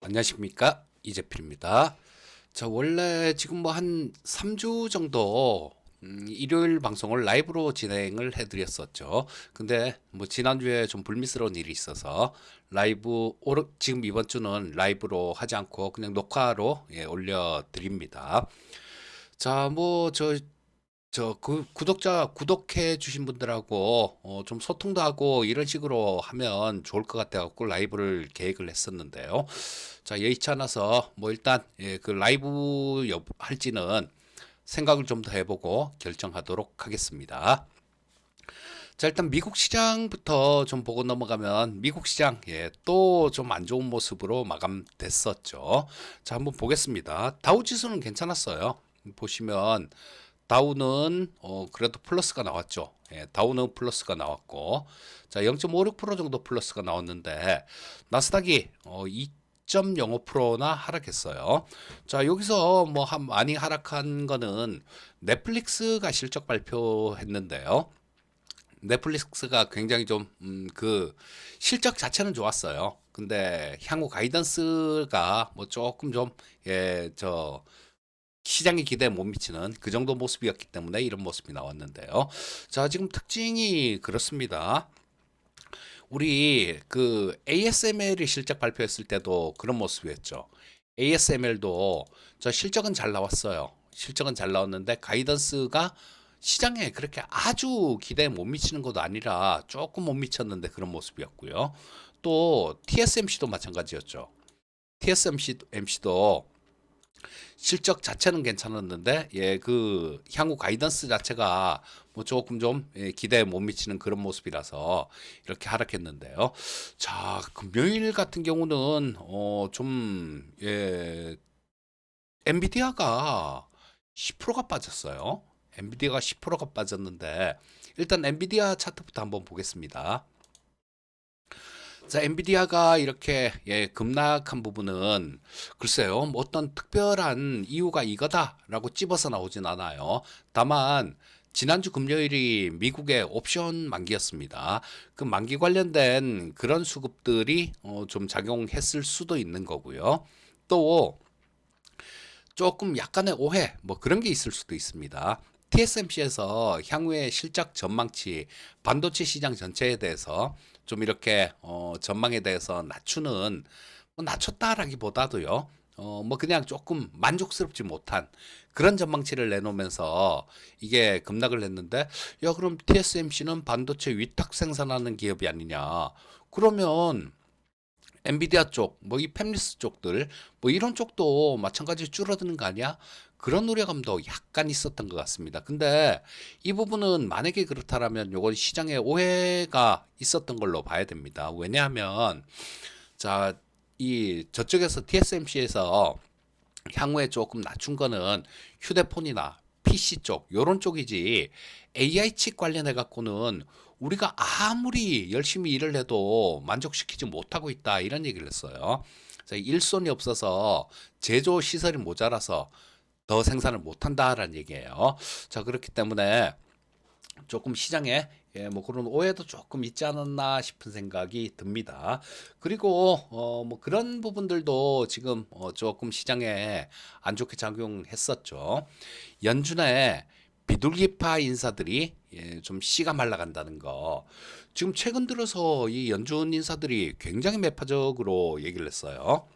안녕하십니까 이재필입니다. 자 원래 지금 뭐 한 3주 정도 음, 일요일 방송을 라이브로 진행을 해드렸었죠. 근데 뭐 지난주에 좀 불미스러운 일이 있어서 라이브 오르, 지금 이번 주는 라이브로 하지 않고 그냥 녹화로 예, 올려드립니다. 자 뭐 저 저 그 구독자 구독해 주신 분들하고 어, 좀 소통도 하고 이런 식으로 하면 좋을 것 같아 갖고 라이브를 계획을 했었는데요. 자, 여의치 않아서 뭐 일단 예, 그 라이브 여, 할지는 생각을 좀 더 해보고 결정하도록 하겠습니다. 자, 일단 미국 시장부터 좀 보고 넘어가면 미국 시장 예, 또 좀 안 좋은 모습으로 마감됐었죠. 자, 한번 보겠습니다. 다우 지수는 괜찮았어요. 보시면 다우는 어, 그래도 플러스가 나왔죠. 예, 다우는 플러스가 나왔고 자 0.56% 정도 플러스가 나왔는데 나스닥이 어, 2.05%나 하락했어요. 자 여기서 뭐 한, 많이 하락한 거는 넷플릭스가 실적 발표했는데요. 넷플릭스가 굉장히 좀그 실적 자체는 좋았어요. 근데 향후 가이던스가 뭐 조금 좀 예 저 시장의 기대에 못 미치는 그 정도 모습이었기 때문에 이런 모습이 나왔는데요. 자, 지금 특징이 그렇습니다. 우리 그 ASML이 실적 발표했을 때도 그런 모습이었죠. ASML도 저 실적은 잘 나왔어요. 실적은 잘 나왔는데 가이던스가 시장에 그렇게 아주 기대에 못 미치는 것도 아니라 조금 못 미쳤는데 그런 모습이었고요. 또 TSMC도 마찬가지였죠. TSMC도 실적 자체는 괜찮았는데 예 그 향후 가이던스 자체가 뭐 조금 좀 예, 기대에 못 미치는 그런 모습이라서 이렇게 하락했는데요. 자 금요일 같은 경우는 어좀예 엔비디아가 10%가 빠졌어요. 엔비디아가 10%가 빠졌는데 일단 엔비디아 차트부터 한번 보겠습니다. 자, 엔비디아가 이렇게 예, 급락한 부분은 글쎄요, 뭐 어떤 특별한 이유가 이거다라고 찝어서 나오진 않아요. 다만 지난주 금요일이 미국의 옵션 만기였습니다. 그 만기 관련된 그런 수급들이 어, 좀 작용했을 수도 있는 거고요. 또 조금 약간의 오해 뭐 그런 게 있을 수도 있습니다. TSMC에서 향후의 실적 전망치, 반도체 시장 전체에 대해서 좀 이렇게 어, 전망에 대해서 낮추는 뭐 낮췄다라기보다도요. 어, 뭐 그냥 조금 만족스럽지 못한 그런 전망치를 내놓으면서 이게 급락을 했는데 야 그럼 TSMC는 반도체 위탁 생산하는 기업이 아니냐 그러면 엔비디아 쪽, 뭐 이 팹리스 쪽들, 뭐 이런 쪽도 마찬가지로 줄어드는 거 아니야? 그런 우려감도 약간 있었던 것 같습니다. 근데 이 부분은 만약에 그렇다라면 요건 시장에 오해가 있었던 걸로 봐야 됩니다. 왜냐하면 자, 이 저쪽에서 TSMC에서 향후에 조금 낮춘 거는 휴대폰이나 PC 쪽 요런 쪽이지 AI 칩 관련해 갖고는 우리가 아무리 열심히 일을 해도 만족시키지 못하고 있다 이런 얘기를 했어요. 일손이 없어서 제조 시설이 모자라서 더 생산을 못한다라는 얘기예요. 자 그렇기 때문에 조금 시장에 예, 뭐 그런 오해도 조금 있지 않았나 싶은 생각이 듭니다. 그리고 어, 뭐 그런 부분들도 지금 어, 조금 시장에 안 좋게 작용했었죠. 연준의 비둘기파 인사들이 예, 좀 씨가 말라간다는 거. 지금 최근 들어서 이 연준 인사들이 굉장히 매파적으로 얘기를 했어요.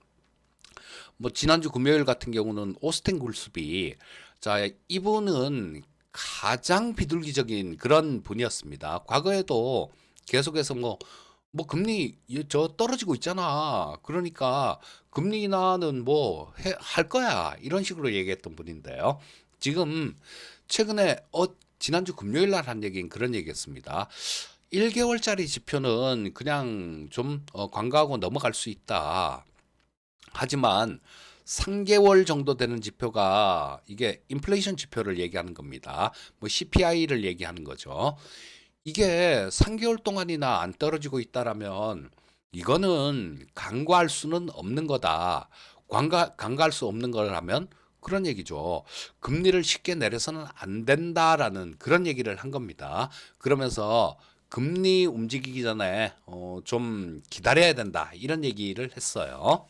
뭐 지난주 금요일 같은 경우는 오스틴 굴스비 자 이분은 가장 비둘기적인 그런 분이었습니다. 과거에도 계속해서 뭐, 뭐 금리 저 떨어지고 있잖아. 그러니까 금리 인하는 뭐 할 거야. 이런 식으로 얘기했던 분인데요. 지금 최근에 어 지난주 금요일 날 한 얘기는 그런 얘기였습니다. 1개월짜리 지표는 그냥 좀 어, 관가하고 넘어갈 수 있다. 하지만 3개월 정도 되는 지표가 이게 인플레이션 지표를 얘기하는 겁니다. 뭐 CPI를 얘기하는 거죠. 이게 3개월 동안이나 안 떨어지고 있다라면 이거는 간과할 수는 없는 거다. 간과, 간과할 수 없는 거라면 그런 얘기죠. 금리를 쉽게 내려서는 안 된다라는 그런 얘기를 한 겁니다. 그러면서 금리 움직이기 전에 어, 좀 기다려야 된다. 이런 얘기를 했어요.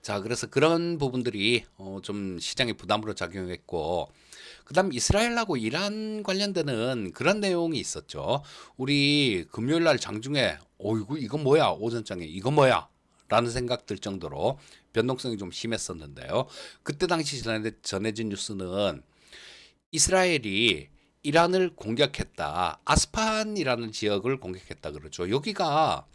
자, 그래서 그런 부분들이 어, 좀 시장에 부담으로 작용했고, 그다음 이스라엘하고 이란 관련되는 그런 내용이 있었죠. 우리 금요일 날 장중에 어이구 이건 뭐야 오전장에 이건 뭐야 라는 생각 들 정도로 변동성이 좀 심했었는데요. 그때 당시 전해- 전해진 뉴스는 이스라엘이 이란을 공격했다. 아스판이라는 지역을 공격했다 그러죠. 여기가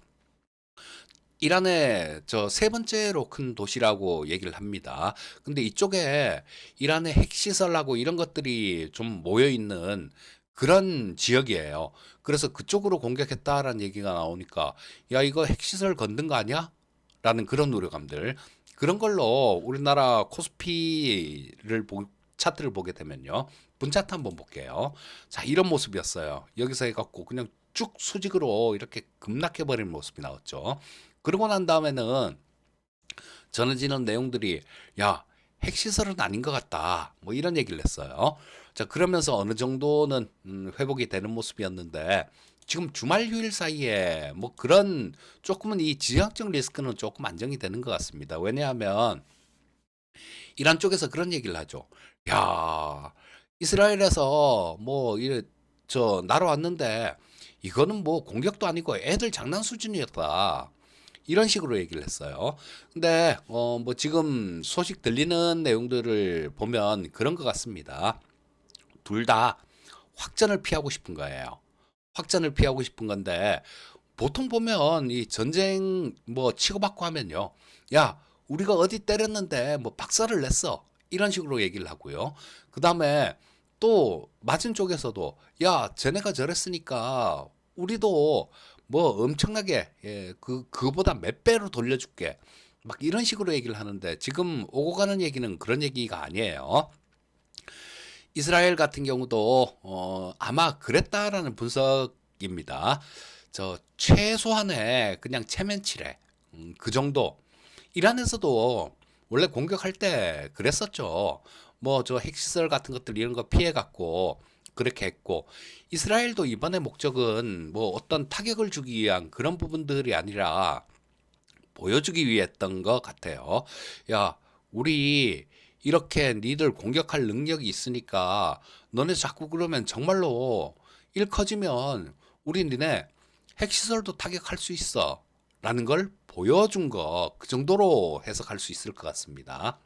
이란의 저 세 번째로 큰 도시라고 얘기를 합니다. 근데 이쪽에 이란의 핵시설하고 이런 것들이 좀 모여 있는 그런 지역이에요. 그래서 그쪽으로 공격했다라는 얘기가 나오니까 야 이거 핵시설 건든 거 아니야? 라는 그런 우려감들. 그런 걸로 우리나라 코스피를 보, 차트를 보게 되면요. 분차트 한번 볼게요. 자 이런 모습이었어요. 여기서 해갖고 그냥 쭉 수직으로 이렇게 급락해 버린 모습이 나왔죠. 그러고 난 다음에는 전해지는 내용들이 야 핵시설은 아닌 것 같다 뭐 이런 얘기를 했어요 자 그러면서 어느 정도는 음, 회복이 되는 모습이었는데 지금 주말 휴일 사이에 뭐 그런 조금은 이 지정학적 리스크는 조금 안정이 되는 것 같습니다. 왜냐하면 이란 쪽에서 그런 얘기를 하죠. 야, 이스라엘에서 뭐 이래 저 날아왔는데 이거는 뭐 공격도 아니고 애들 장난 수준이었다. 이런 식으로 얘기를 했어요. 근데 어 뭐 지금 소식 들리는 내용들을 보면 그런 것 같습니다. 둘 다 확전을 피하고 싶은 거예요. 확전을 피하고 싶은 건데 보통 보면 이 전쟁 뭐 치고받고 하면요. 야, 우리가 어디 때렸는데 뭐 박살을 냈어. 이런 식으로 얘기를 하고요. 그 다음에 또 맞은 쪽에서도 야, 쟤네가 저랬으니까 우리도 뭐 엄청나게 예, 그 그보다 몇 배로 돌려줄게. 막 이런 식으로 얘기를 하는데 지금 오고 가는 얘기는 그런 얘기가 아니에요. 이스라엘 같은 경우도 어, 아마 그랬다라는 분석입니다. 저 최소한의 그냥 체면치레 음, 그 정도. 이란에서도 원래 공격할 때 그랬었죠. 뭐 저 핵시설 같은 것들 이런 거 피해 갖고 그렇게 했고 이스라엘도 이번에 목적은 뭐 어떤 타격을 주기 위한 그런 부분들이 아니라 보여주기 위해 했던 것 같아요. 야, 우리 이렇게 니들 공격할 능력이 있으니까 너네 자꾸 그러면 정말로 일 커지면 우리 니네 핵시설도 타격할 수 있어. 라는 걸 보여준 거 그 정도로 해석할 수 있을 것 같습니다.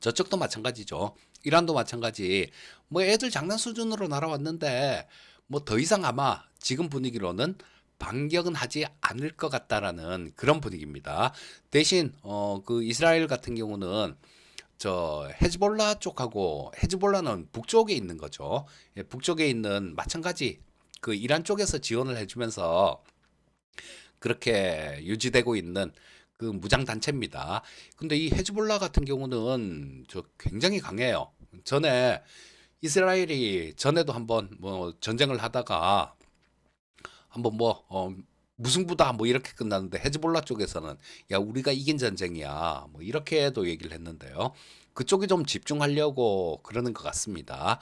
저쪽도 마찬가지죠. 이란도 마찬가지. 뭐 애들 장난 수준으로 날아왔는데 뭐 더 이상 아마 지금 분위기로는 반격은 하지 않을 것 같다라는 그런 분위기입니다. 대신 어 그 이스라엘 같은 경우는 저 헤즈볼라 쪽하고 헤즈볼라는 북쪽에 있는 거죠. 예, 북쪽에 있는 마찬가지 그 이란 쪽에서 지원을 해주면서 그렇게 유지되고 있는 그 무장 단체입니다. 근데 이 헤즈볼라 같은 경우는 저 굉장히 강해요. 전에 이스라엘이 전에도 한번 뭐 전쟁을 하다가 한번 뭐 어, 무승부다 뭐 이렇게 끝났는데 헤즈볼라 쪽에서는 야 우리가 이긴 전쟁이야 뭐 이렇게도 얘기를 했는데요. 그쪽에 좀 집중하려고 그러는 것 같습니다.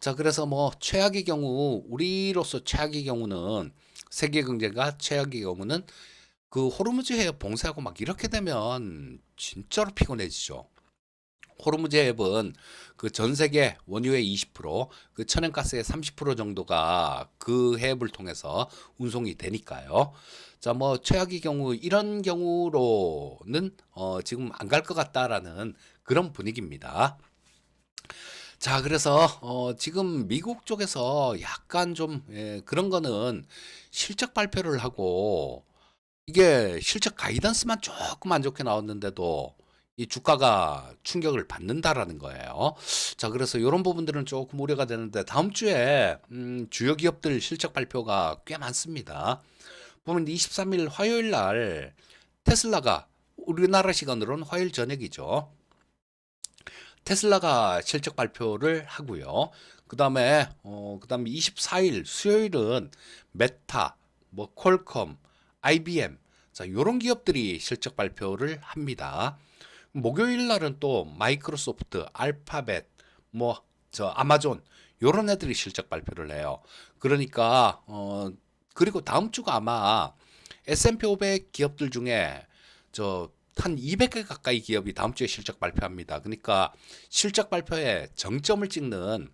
자 그래서 뭐 최악의 경우 우리로서 최악의 경우는 세계 경제가 최악의 경우는 그 호르무즈 해협 봉쇄하고 막 이렇게 되면 진짜로 피곤해지죠. 호르무즈 해협은 그 전 세계 원유의 20%, 그 천연가스의 30% 정도가 그 해협을 통해서 운송이 되니까요. 자, 뭐 최악의 경우 이런 경우로는 어 지금 안 갈 것 같다라는 그런 분위기입니다. 자, 그래서 어 지금 미국 쪽에서 약간 좀 예, 그런 거는 실적 발표를 하고 이게 실적 가이던스만 조금 안 좋게 나왔는데도 이 주가가 충격을 받는다라는 거예요. 자, 그래서 이런 부분들은 조금 우려가 되는데 다음 주에 음, 주요 기업들 실적 발표가 꽤 많습니다. 보면 23일 화요일 날 테슬라가 우리나라 시간으로는 화요일 저녁이죠. 테슬라가 실적 발표를 하고요. 그다음에 어 그다음에 24일 수요일은 메타, 뭐 퀄컴, IBM 자 요런 기업들이 실적 발표를 합니다. 목요일 날은 또 마이크로소프트, 알파벳, 뭐 저 아마존 요런 애들이 실적 발표를 해요. 그러니까 어 그리고 다음 주가 아마 S&P 500 기업들 중에 저 한 200개 가까이 기업이 다음 주에 실적 발표합니다. 그러니까 실적 발표에 정점을 찍는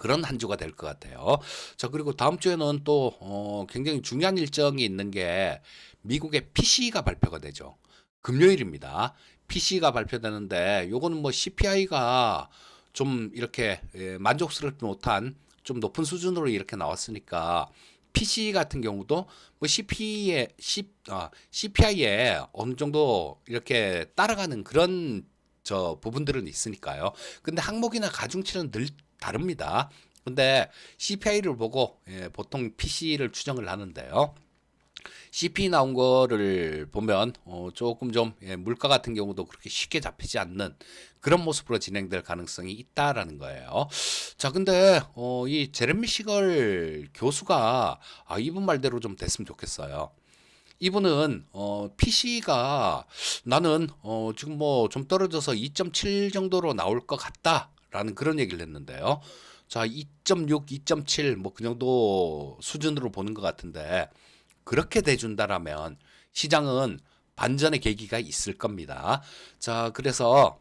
그런 한 주가 될 것 같아요. 자, 그리고 다음 주에는 또 어, 굉장히 중요한 일정이 있는 게 미국의 PC가 발표가 되죠. 금요일입니다. PC가 발표되는데 요거는 뭐 CPI가 좀 이렇게 예, 만족스럽지 못한 좀 높은 수준으로 이렇게 나왔으니까 PC 같은 경우도 뭐 CP에 C, 아, CPI에 어느 정도 이렇게 따라가는 그런 저 부분들은 있으니까요. 근데 항목이나 가중치는 늘 다릅니다. 근데 CPI를 보고 예, 보통 PC를 추정을 하는데요. CP 나온 거를 보면 어, 조금 좀 예, 물가 같은 경우도 그렇게 쉽게 잡히지 않는 그런 모습으로 진행될 가능성이 있다라는 거예요. 자, 근데 어, 이 제레미 시걸 교수가 아, 이분 말대로 좀 됐으면 좋겠어요. 이분은 어, PC가 나는 어, 지금 뭐 좀 떨어져서 2.7 정도로 나올 것 같다 라는 그런 얘기를 했는데요. 자, 2.6, 2.7 뭐 그 정도 수준으로 보는 것 같은데 그렇게 돼준다라면 시장은 반전의 계기가 있을 겁니다. 자, 그래서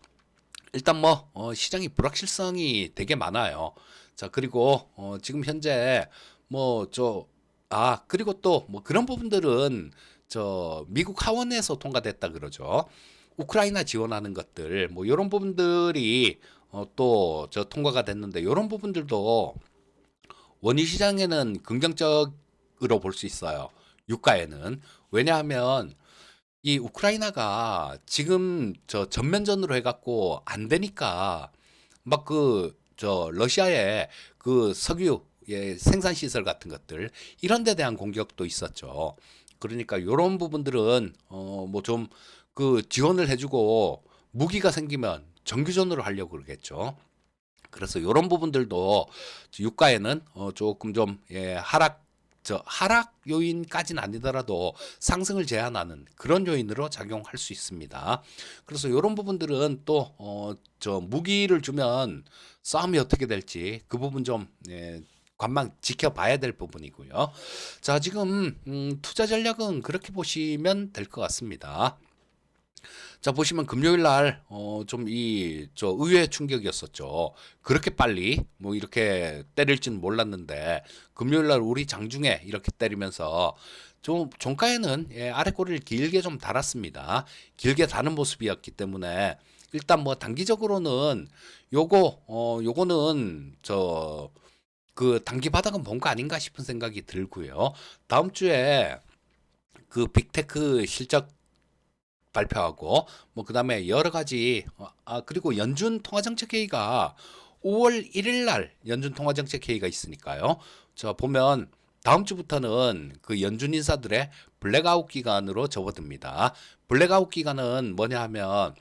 일단 뭐 어, 시장이 불확실성이 되게 많아요. 자, 그리고 어, 지금 현재 뭐저 아, 그리고 또 뭐 그런 부분들은 저 미국 하원에서 통과됐다 그러죠. 우크라이나 지원하는 것들 뭐 이런 부분들이 어, 또 저 통과가 됐는데 이런 부분들도 원유 시장에는 긍정적으로 볼 수 있어요. 유가에는 왜냐하면 이 우크라이나가 지금 저 전면전으로 해갖고 안 되니까 막 그 저 러시아의 그 석유 예, 생산 시설 같은 것들 이런 데 대한 공격도 있었죠. 그러니까 이런 부분들은 어 뭐 좀 그 지원을 해주고 무기가 생기면 정규전으로 하려고 그러겠죠. 그래서 이런 부분들도 유가에는 어 조금 좀 예, 하락 저 하락 요인까지는 아니더라도 상승을 제한하는 그런 요인으로 작용할 수 있습니다. 그래서 이런 부분들은 또 어 저 무기를 주면 싸움이 어떻게 될지 그 부분 좀 예, 관망 지켜봐야 될 부분이고요. 자, 지금 음, 투자 전략은 그렇게 보시면 될 것 같습니다. 자, 보시면 금요일 날, 어, 좀 이, 저, 의외의 충격이었었죠. 그렇게 빨리, 뭐, 이렇게 때릴지는 몰랐는데, 금요일 날 우리 장중에 이렇게 때리면서, 좀, 종가에는, 예, 아래 꼬리를 길게 좀 달았습니다. 길게 다는 모습이었기 때문에, 일단 뭐, 단기적으로는, 요거, 어, 요거는, 저, 그, 단기 바닥은 본거 아닌가 싶은 생각이 들고요. 다음 주에, 그 빅테크 실적 발표하고 뭐 그다음에 여러 가지 어, 아 그리고 연준 통화정책 회의가 5월 1일 날 연준 통화정책 회의가 있으니까요. 저 보면 다음 주부터는 그 연준 인사들의 블랙아웃 기간으로 접어듭니다. 블랙아웃 기간은 뭐냐 하면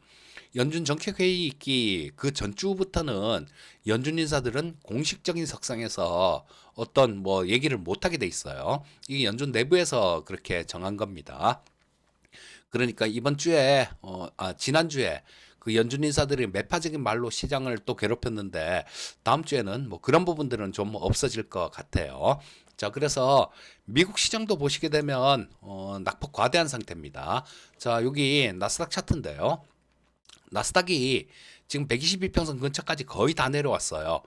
연준 정책 회의 있기 그 전주부터는 연준 인사들은 공식적인 석상에서 어떤 뭐 얘기를 못 하게 돼 있어요. 이게 연준 내부에서 그렇게 정한 겁니다. 그러니까 이번 주에 어, 아, 지난 주에 그 연준 인사들이 매파적인 말로 시장을 또 괴롭혔는데 다음 주에는 뭐 그런 부분들은 좀 없어질 것 같아요. 자, 그래서 미국 시장도 보시게 되면 어, 낙폭 과대한 상태입니다. 자, 여기 나스닥 차트인데요. 나스닥이 지금 122평선 근처까지 거의 다 내려왔어요.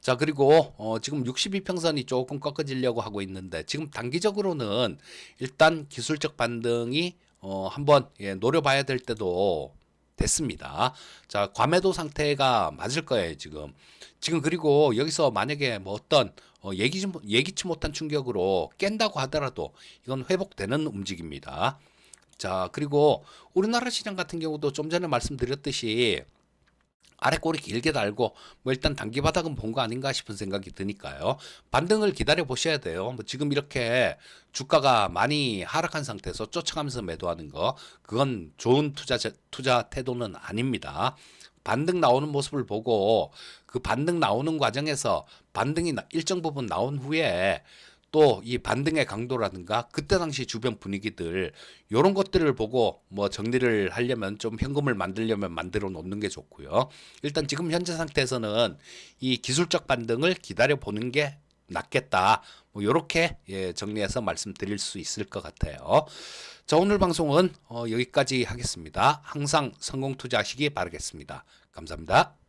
자, 그리고 어, 지금 62평선이 조금 꺾어지려고 하고 있는데 지금 단기적으로는 일단 기술적 반등이 어, 한번 예, 노려봐야 될 때도 됐습니다. 자, 과매도 상태가 맞을 거예요, 지금. 지금 그리고 여기서 만약에 뭐 어떤 어, 예기치, 예기치 못한 충격으로 깬다고 하더라도 이건 회복되는 움직입니다. 자, 그리고 우리나라 시장 같은 경우도 좀 전에 말씀드렸듯이 아래 꼬리 길게 달고 뭐 일단 단기 바닥은 본 거 아닌가 싶은 생각이 드니까요. 반등을 기다려 보셔야 돼요. 뭐 지금 이렇게 주가가 많이 하락한 상태에서 쫓아가면서 매도하는 거 그건 좋은 투자 투자 태도는 아닙니다. 반등 나오는 모습을 보고 그 반등 나오는 과정에서 반등이 일정 부분 나온 후에 또 이 반등의 강도라든가 그때 당시 주변 분위기들 요런 것들을 보고 뭐 정리를 하려면 좀 현금을 만들려면 만들어 놓는 게 좋고요. 일단 지금 현재 상태에서는 이 기술적 반등을 기다려 보는 게 낮겠다. 뭐 요렇게 예, 정리해서 말씀드릴 수 있을 것 같아요. 자, 오늘 방송은 어, 여기까지 하겠습니다. 항상 성공 투자하시기 바라겠습니다. 감사합니다.